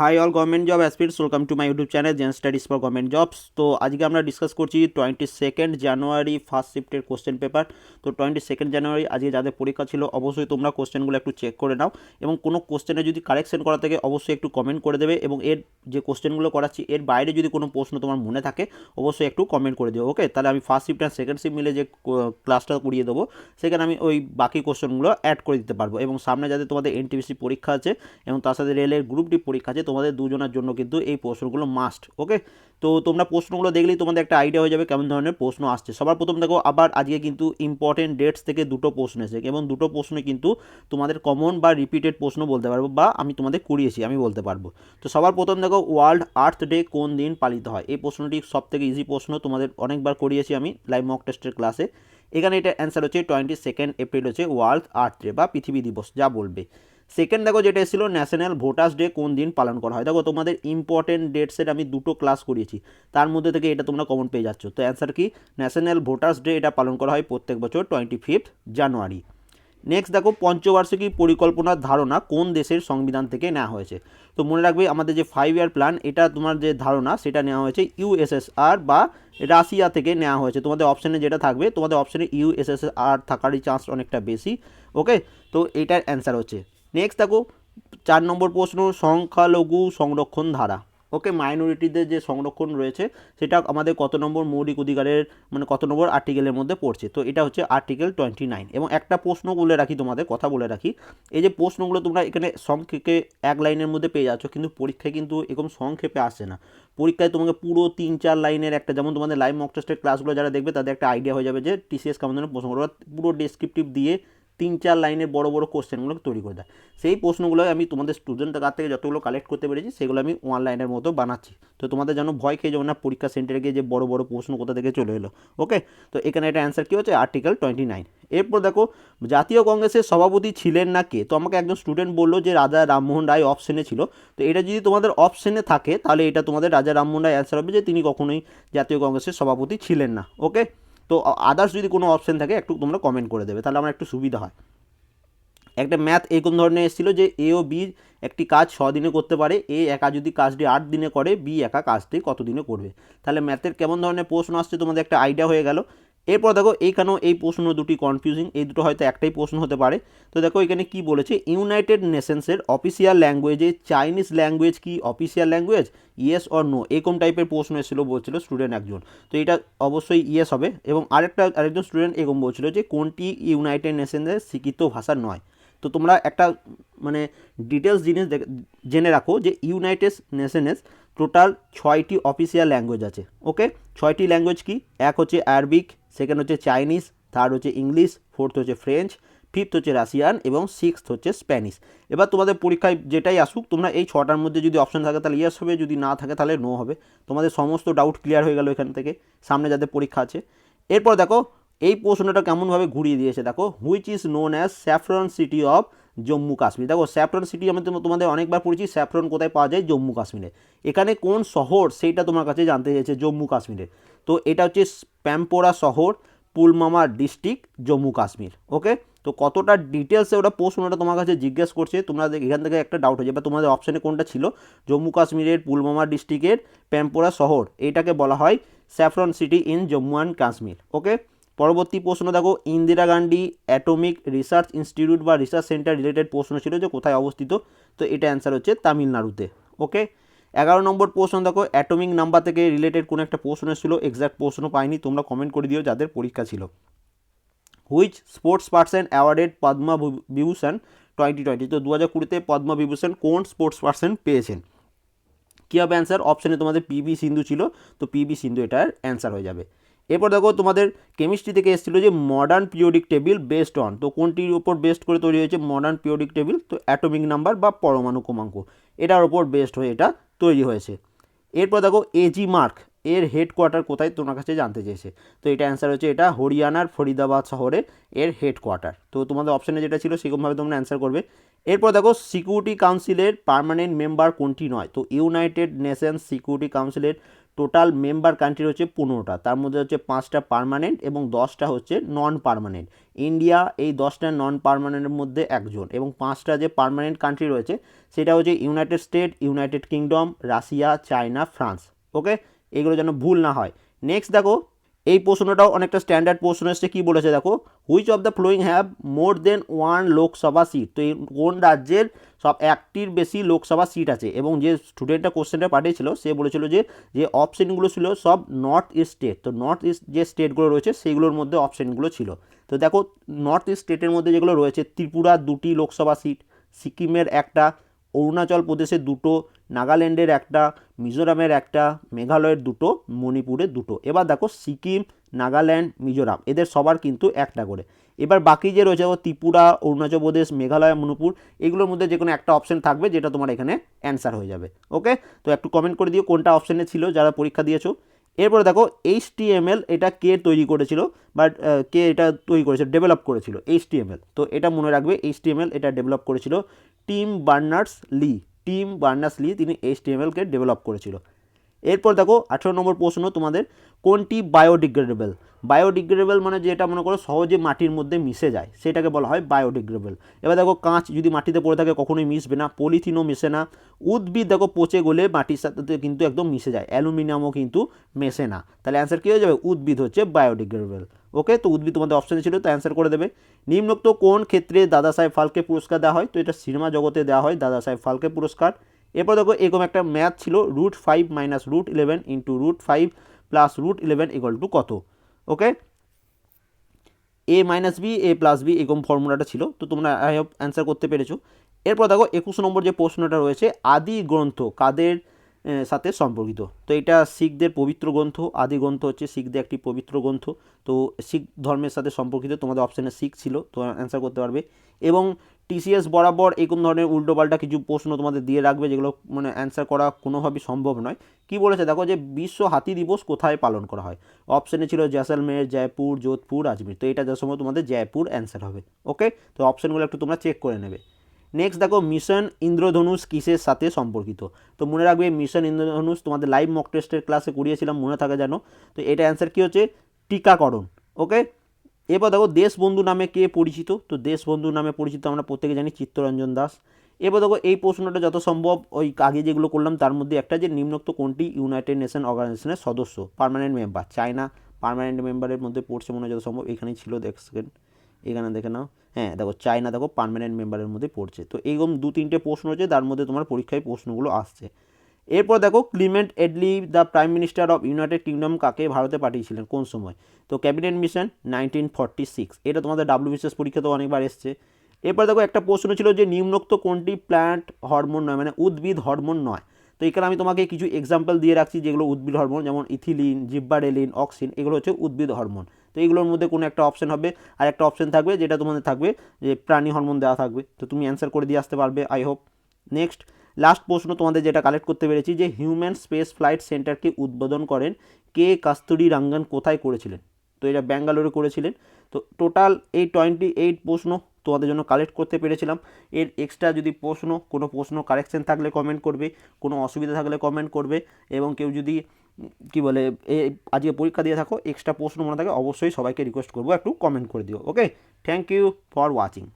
Hi all government job aspirants welcome to my YouTube channel gen studies for government jobs তো আজকে আমরা discuss করছি twenty second January first শিফটের question paper তো twenty second January আজকে যাদের পরীক্ষা ছিল, অবশ্যই তোমরা কোশ্চেনগুলো একটু চেক করে নাও এবং কোনো কোশ্চেনে যদি কারেকশন করা থাকে, অবশ্যই একটু কমেন্ট করে দেবে এবং এর যে কোশ্চেনগুলো করাচ্ছি, এর বাইরে যদি কোনো প্রশ্ন তোমার মনে থাকে, অবশ্যই একটু কমেন্ট করে দিও ওকে তাহলে আমি ফার্স্ট শিফট আর সেকেন্ড শিফট মিলে যে ক্লাসটা করিয়ে দেবো, সেখানে আমি ওই বাকি কোশ্চেনগুলো অ্যাড করে দিতে পারব এবং সামনে যাতে তোমাদের এনটিপিসি পরীক্ষা আছে এবং তার সাথে রেলের গ্রুপ ডি পরীক্ষা আছে তোমাদের দুজনের জন্য কিন্তু এই প্রশ্নগুলো মাস্ট ওকে তো তোমরা প্রশ্নগুলো দেখলেই তোমাদের একটা আইডিয়া হয়ে যাবে কেমন ধরনের প্রশ্ন আসছে। সবার প্রথম দেখো, আবার আজকে কিন্তু ইম্পর্টেন্ট ডেটস থেকে দুটো প্রশ্ন এসে এবং দুটো প্রশ্ন কিন্তু তোমাদের কমন বা রিপিটেড প্রশ্ন বলতে পারব, বা আমি তোমাদের করিয়েছি, আমি বলতে পারব। তো সবার প্রথম দেখো ওয়ার্ল্ড আর্থ ডে কোন দিন পালিত হয়? এই প্রশ্নটি সব থেকে ইজি প্রশ্ন, তোমাদের অনেকবার করিয়েছি আমি লাইভ মক টেস্টের ক্লাসে এখানে এটা অ্যান্সার হচ্ছে টোয়েন্টি সেকেন্ড এপ্রিল হচ্ছে ওয়ার্ল্ড আর্থ ডে বা পৃথিবী দিবস, যা বলবে। সেকেন্ড দেখো যেটা এসেছিল ন্যাশনাল ভোটার্স ডে কোন দিন পালন করা হয়? দেখো তোমাদের ইম্পর্টেন্ট ডেটসের আমি দুটো ক্লাস করিয়েছি। তার মধ্যে থেকে এটা তোমরা কমন পেয়ে যাচ্ছ। তো অ্যান্সার কি? ন্যাশনাল ভোটার্স ডে এটা পালন করা হয় প্রত্যেক বছর টোয়েন্টি ফিফথ জানুয়ারি নেক্সট দেখো, পঞ্চবার্ষিকী পরিকল্পনার ধারণা কোন দেশের সংবিধান থেকে নেওয়া হয়েছে? তো মনে রাখবে আমাদের যে ফাইভ ইয়ার প্ল্যান এটা তোমার যে ধারণা, সেটা নেওয়া হয়েছে ইউএসএসআর বা রাশিয়া থেকে নেওয়া হয়েছে। তোমাদের অপশানে যেটা থাকবে, তোমাদের অপশানে ইউএসএসআর থাকারই চান্স অনেকটা বেশি। ওকে তো এটার অ্যান্সার হচ্ছে। নেক্সট দেখো, চার নম্বর প্রশ্ন, সংখ্যালঘু সংরক্ষণ ধারা। ওকে মাইনরিটিদের যে সংরক্ষণ রয়েছে, সেটা আমাদের কত নম্বর মৌলিক অধিকারের মানে কত নম্বর আর্টিকেলের মধ্যে পড়ছে? তো এটা হচ্ছে আর্টিকেল টোয়েন্টি নাইন এবং একটা প্রশ্ন বলে রাখি তোমাদের, কথা বলে রাখি, এই যে প্রশ্নগুলো তোমরা এখানে সংক্ষেপে এক লাইনের মধ্যে পেয়ে যাচ্ছ, কিন্তু পরীক্ষায় কিন্তু এরকম সংক্ষেপে আসে না। পরীক্ষায় তোমাকে পুরো তিন চার লাইনের একটা, যেমন তোমাদের লাইভ মক টেস্টের ক্লাসগুলো যারা দেখবে, তাদের একটা আইডিয়া হয়ে যাবে যে টিসিএস কেমন ধরনের প্রশ্নগুলো পুরো ডেসক্রিপটিভ দিয়ে তিন চার লাইনের বড় বড় কোশ্চেনগুলো তৈরি করে দেয়। সেই প্রশ্নগুলো আমি তোমাদের স্টুডেন্টের কাছ থেকে যতগুলো কালেক্ট করতে পেরেছি, সেগুলো আমি ওয়ান লাইনের মতো বানাচ্ছি। তো তোমাদের যেন ভয় খেয়ে যাব না, পরীক্ষা সেন্টারে গিয়ে যে বড় বড় প্রশ্ন কোথা থেকে চলে এলো। ওকে তো এখানে একটা অ্যান্সার কী হচ্ছে? আর্টিকেল টোয়েন্টি নাইন এরপর দেখো, জাতীয় কংগ্রেসের সভাপতি ছিলেন না কে? তো আমাকে একজন স্টুডেন্ট বলল যে রাজা রামমোহন রায় অপশনে ছিল। তো এটা যদি তোমাদের অপশনে থাকে, তাহলে এটা তোমাদের রাজা রামমোহন রায় অ্যান্সার হবে যে তিনি কখনোই জাতীয় কংগ্রেসের সভাপতি ছিলেন না। ওকে আদার্স যদি কোনো অপশন থাকে, একটু তোমরা কমেন্ট করে দেবে, তাহলে আমার একটু সুবিধা হয়। একটা ম্যাথ এই এরকম ধরনের এসেছিল যে এ ও বি একটি কাজ ছ দিনে করতে পারে এ একা যদি কাজটি আট দিনে করে বি একা কাজটি কত দিনে করবে? তাহলে ম্যাথের কেমন ধরনের প্রশ্ন আসছে তোমাদের একটা আইডিয়া হয়ে গেল। এরপর দেখো এইখানেও এই প্রশ্ন দুটি কনফিউজিং এই দুটো হয়তো একটাই প্রশ্ন হতে পারে। তো দেখো এখানে কি বলেছে ইউনাইটেড নেশনসের অফিসিয়াল ল্যাঙ্গুয়েজে চাইনিজ ল্যাঙ্গুয়েজ কি official language yes or no এরকম টাইপের প্রশ্ন এসেছিল, বলছিল স্টুডেন্ট একজন। তো এটা অবশ্যই ইয়েস হবে। এবং আরেকটা, আরেকজন স্টুডেন্ট এরকম বলছিল যে, কোনটি ইউনাইটেড নেশনসের শিক্ষিত ভাষা নয়? তো তোমরা একটা মানে ডিটেলস জিনিস জেনে রাখো যে ইউনাইটেড নেশনেস টোটাল ছয়টি অফিসিয়াল ল্যাঙ্গুয়েজ আছে ওকে ছয়টি ল্যাঙ্গুয়েজ কি? এক হচ্ছে আরবিক সেকেন্ড হচ্ছে চাইনিজ থার্ড হচ্ছে ইংলিশ ফোর্থ হচ্ছে ফ্রেঞ্চ ফিফথ হচ্ছে রাশিয়ান এবং সিক্সথ হচ্ছে স্প্যানিশ এবার তোমাদের পরীক্ষায় যেটাই আসুক, তোমরা এই ছটার মধ্যে যদি অপশন থাকে তাহলে ইয়েস হবে, যদি না থাকে তাহলে নো হবে। তোমাদের সমস্ত ডাউট ক্লিয়ার হয়ে গেল এখান থেকে, সামনে যাদের পরীক্ষা আছে। এরপর দেখো, এই প্রশ্নটা কেমনভাবে ঘুরিয়ে দিয়েছে, দেখো which is known as saffron city of Jammu Kashmir. দেখো, স্যাফরন সিটি আমি তোমাদের অনেকবার পড়েছি, স্যাফরন কোথায় পাওয়া যায়? জম্মু কাশ্মীরে। এখানে কোন শহর সেইটা তোমার কাছে জানতে চাইছে জম্মু কাশ্মীরে। তো এটা হচ্ছে প্যাম্পোরা শহর, পুলমামা ডিস্ট্রিক্ট জম্মু কাশ্মীর ওকে তো কতটা ডিটেলসে ওটা প্রশ্নটা তোমার কাছে জিজ্ঞেস করছে, তোমরা এখান থেকে একটা ডাউট হয়ে যাবে। তোমাদের অপশানে কোনটা ছিল? জম্মু কাশ্মীরের, পুলমামা ডিস্ট্রিক্টের প্যাম্পোরা শহর এইটাকে বলা হয় saffron city in Jammu and Kashmir okay পরবর্তী প্রশ্ন, দেখো, Indira Gandhi atomic research institute বা রিসার্চ সেন্টার রিলেটেড প্রশ্ন ছিল যে কোথায় অবস্থিত, তো এটা অ্যান্সার হচ্ছে তামিলনাড়ুতে, ওকে? এগারো নম্বর প্রশ্ন, দেখো, অ্যাটমিক নাম্বার থেকে রিলেটেড কোনো একটা প্রশ্ন ছিল এক্সাক্ট প্রশ্ন পাইনি, তোমরা কমেন্ট করে দিও যাদের পরীক্ষা ছিল। Which sports person awarded Padma Vibhushan twenty twenty তো দু হাজার কুড়িতে পদ্মা বিভূষণ কোন স্পোর্টস পার্সন পেয়েছেন? কী হবে অ্যান্সার? অপশানে তোমাদের পিবি সিন্ধু ছিল, তো পিবি সিন্ধু এটার অ্যান্সার হয়ে যাবে। এরপর দেখো তোমাদের কেমিস্ট্রি থেকে এসেছিল যে modern periodic table based on তো কোনটির উপর বেস্ড করে তৈরি হয়েছে মডার্ন পিরিয়ডিক টেবিল তো অ্যাটমিক নাম্বার বা পরমাণু ক্রমাঙ্ক, এটার ওপর বেস্ড হয়ে এটা তৈরি হয়েছে। এরপর দেখো এজি মার্ক এর হেডকোয়ার্টার কোথায় তোমার কাছে জানতে চেয়েছে? তো এটা অ্যান্সার হচ্ছে এটা হরিয়ানার ফরিদাবাদ শহরে এর হেডকোয়ার্টার তো তোমাদের অপশানে যেটা ছিল সেরকমভাবে তোমরা অ্যান্সার করবে। এরপর দেখো সিকিউরিটি কাউন্সিলের পার্মানেন্ট মেম্বার কোনটি নয়? তো ইউনাইটেড নেশনস সিকিউরিটি কাউন্সিলের টোটাল মেম্বার কান্ট্রি হচ্ছে পনেরোটা, তার মধ্যে হচ্ছে পাঁচটা পারমানেন্ট এবং দশটা হচ্ছে নন পারমানেন্ট ইন্ডিয়া এই দশটা নন পারমানেন্টের মধ্যে একজন এবং পাঁচটা যে পারমানেন্ট কান্ট্রি রয়েছে, সেটা হচ্ছে United State United Kingdom Russia China France okay এগুলো যেন ভুল না হয়। নেক্সট দেখো এই প্রশ্নটাও অনেকটা স্ট্যান্ডার্ড প্রশ্ন এসছে, কী বলেছে দেখো? Which of the following have more than one Lok Sabha seat তো এই কোন রাজ্যের সব একটির বেশি লোকসভা সিট আছে? এবং যে স্টুডেন্টটা কোশ্চেনটা পাঠিয়েছিল, সে বলেছিল যে যে অপশানগুলো ছিল সব নর্থ ইস্ট স্টেট তো নর্থ ইস্ট যে স্টেটগুলো রয়েছে সেইগুলোর মধ্যে অপশানগুলো ছিল। তো দেখো নর্থ ইস্ট স্টেটের মধ্যে যেগুলো রয়েছে, ত্রিপুরা দুটি লোকসভা সিট সিকিমের একটা, অরুণাচল প্রদেশের দুটো, নাগাল্যান্ডের একটা মিজোরামের একটা মেঘালয়ের দুটো, মণিপুরের দুটো। এবার দেখো সিকিম, নাগাল্যান্ড, মিজোরাম, এদের সবার কিন্তু একটা করে। এবার বাকি যে রয়েছে ত্রিপুরা, অরুণাচল প্রদেশ, মেঘালয়, মণিপুর, এগুলোর মধ্যে যে কোনো একটা অপশন থাকবে যেটা তোমার এখানে অ্যান্সার হয়ে যাবে ওকে তো একটু কমেন্ট করে দিও কোনটা অপশানে ছিল যারা পরীক্ষা দিয়েছ। এরপরে দেখো এইচ এটা কে তৈরি করেছিল বাট কে এটা তৈরি করেছিল ডেভেলপ করেছিল এইচ তো এটা মনে রাখবে এইচ এটা ডেভেলপ করেছিল Tim Berners Lee. Tim Berners Lee তিনি এইচ কে ডেভেলপ করেছিল। এরপর দেখো, আঠেরো নম্বর প্রশ্ন তোমাদের, কোনটি বায়োডিগ্রেডেবল বায়োডিগ্রেডেবল মানে যেটা মনে করো সহজে মাটির মধ্যে মিশে যায়, সেটাকে বলা হয় বায়োডিগ্রেডেবল এবার দেখো, কাঁচ যদি মাটিতে পড়ে থাকে কখনোই মিশবে না, পলিথিনও মিশে না, উদ্ভিদ দেখো পচে গলে মাটির সাথে কিন্তু একদম মিশে যায়, অ্যালুমিনিয়ামও কিন্তু মেশে না। তাহলে অ্যান্সার কী হয়ে যাবে? উদ্ভিদ হচ্ছে বায়োডিগ্রেডেবল ওকে, তো উদ্ভিদ তোমাদের অপশানে ছিল, তো অ্যান্সার করে দেবে। নিম্নোক্ত কোন ক্ষেত্রে দাদা সাহেব ফালকে পুরস্কার দেওয়া হয়? তো এটা সিনেমা জগতে দেওয়া হয়, দাদা সাহেব ফালকে পুরস্কার। এরপর দেখো, এরকম একটা ম্যাথ ছিল root five minus root eleven into root five plus root eleven equal to কত? Okay A minus B A plus B এরকম ফর্মুলাটা ছিল, তো তোমরা আই হোপ অ্যান্সার করতে পেরেছ। এরপর দেখো, একুশ নম্বর যে প্রশ্নটা রয়েছে, আদি গ্রন্থ কাদের সাথে সম্পর্কিত। তো এটা শিখদের পবিত্র গ্রন্থ, আদি গ্রন্থ হচ্ছে শিখদের একটি পবিত্র গ্রন্থ। তো শিখ ধর্মের সাথে সম্পর্কিত, তোমাদের অপশানে শিখ ছিল তো অ্যান্সার করতে পারবে। এবং টিসিএস বরাবর এরকম ধরনের উল্টোপাল্টা কিছু প্রশ্ন তোমাদের দিয়ে রাখবে, যেগুলো মানে অ্যান্সার করা কোনোভাবেই সম্ভব নয়। কি বলেছে? দেখো যে বিশ্ব হাতি দিবস কোথায় পালন করা হয়? অপশানে ছিল জয়সলমের জয়পুর, যোধপুর, আজমির। তো এটা যার সময় তোমাদের জয়পুর অ্যান্সার হবে। ওকে তো অপশানগুলো একটু তোমরা চেক করে নেবে। নেক্সট দেখো মিশন ইন্দ্রধনুষ কিসের সাথে সম্পর্কিত? তো মনে রাখবে মিশন ইন্দ্রধনুষ তোমাদের লাইভ মক টেস্টের ক্লাসে করিয়েছিলাম, মনে থাকা জানো তো এটা অ্যান্সার কী হচ্ছে? টিকাকরণ ওকে এরপর দেখো, দেশবন্ধু নামে কে পরিচিত? তো দেশবন্ধু নামে পরিচিত আমরা প্রত্যেকে জানি চিত্তরঞ্জন দাস। এরপর দেখো, এই প্রশ্নটা যত সম্ভব, ওই আগে যেগুলো করলাম, তার মধ্যে একটা যে নিম্নোক্ত কোনটি? ইউনাইটেড নেশন অর্গানাইজেশনের সদস্য পার্মানেন্ট মেম্বার চায়না পার্মানেন্ট মেম্বারের মধ্যে পড়ছে মনে হয় যত সম্ভব, এখানেই ছিল দেখ সেকেন্ড এখানে দেখে নাও। হ্যাঁ দেখো চায়না দেখো পার্মানেন্ট মেম্বারের মধ্যে পড়ছে। তো এইরকম দু তিনটে প্রশ্ন হচ্ছে, তার মধ্যে তোমার পরীক্ষায় প্রশ্নগুলো আসছে। এরপর দেখো Clement Attlee the prime minister of United Kingdom কাকে ভারতে পাঠিয়েছিলেন? কোন সময়? তো cabinet mission nineteen forty six এটা তোমাদের ডাব্লিউবিসিএস পরীক্ষাতেও অনেকবার এসছে। এরপর দেখো একটা প্রশ্ন ছিল যে নিম্নোক্ত কোনটি প্ল্যান্ট হরমোন নয় মানে উদ্ভিদ হরমোন নয়? তো এখানে আমি তোমাকে কিছু এক্সাম্পল দিয়ে রাখছি যেগুলো উদ্ভিদ হরমোন যেমন ইথিলিন, জিব্বারেলিন, অক্সিন, এগুলো হচ্ছে উদ্ভিদ হরমোন তো এগুলোর মধ্যে কোনো একটা অপশন হবে। আর একটা অপশন থাকবে যেটা তোমাদের থাকবে যে প্রাণী হরমোন দেওয়া থাকবে। তো তুমি অ্যান্সার করে দিয়ে আসতে পারবে আই হোপ নেক্সট লাস্ট প্রশ্ন তোমাদের যেটা কালেক্ট করতে পেরেছি যে হিউম্যান স্পেস ফ্লাইট সেন্টারকে উদ্বোধন করেন কে কাস্তুরি রাঙ্গান কোথায় করেছিলেন? তো এটা ব্যাঙ্গালোরে করেছিলেন। তো টোটাল এই টোয়েন্টি এইট প্রশ্ন তোমাদের জন্য কালেক্ট করতে পেরেছিলাম। এর এক্সট্রা যদি প্রশ্ন, কোনো প্রশ্ন কারেকশন থাকলে কমেন্ট করবে, কোনো অসুবিধা থাকলে কমেন্ট করবে এবং কেউ যদি কি বলে, এ, আজকে পরীক্ষা দিয়ে থাকো এক্সট্রা প্রশ্ন মনে থাকে, অবশ্যই সবাইকে রিকোয়েস্ট করব, একটু কমেন্ট করে দিও okay thank you for watching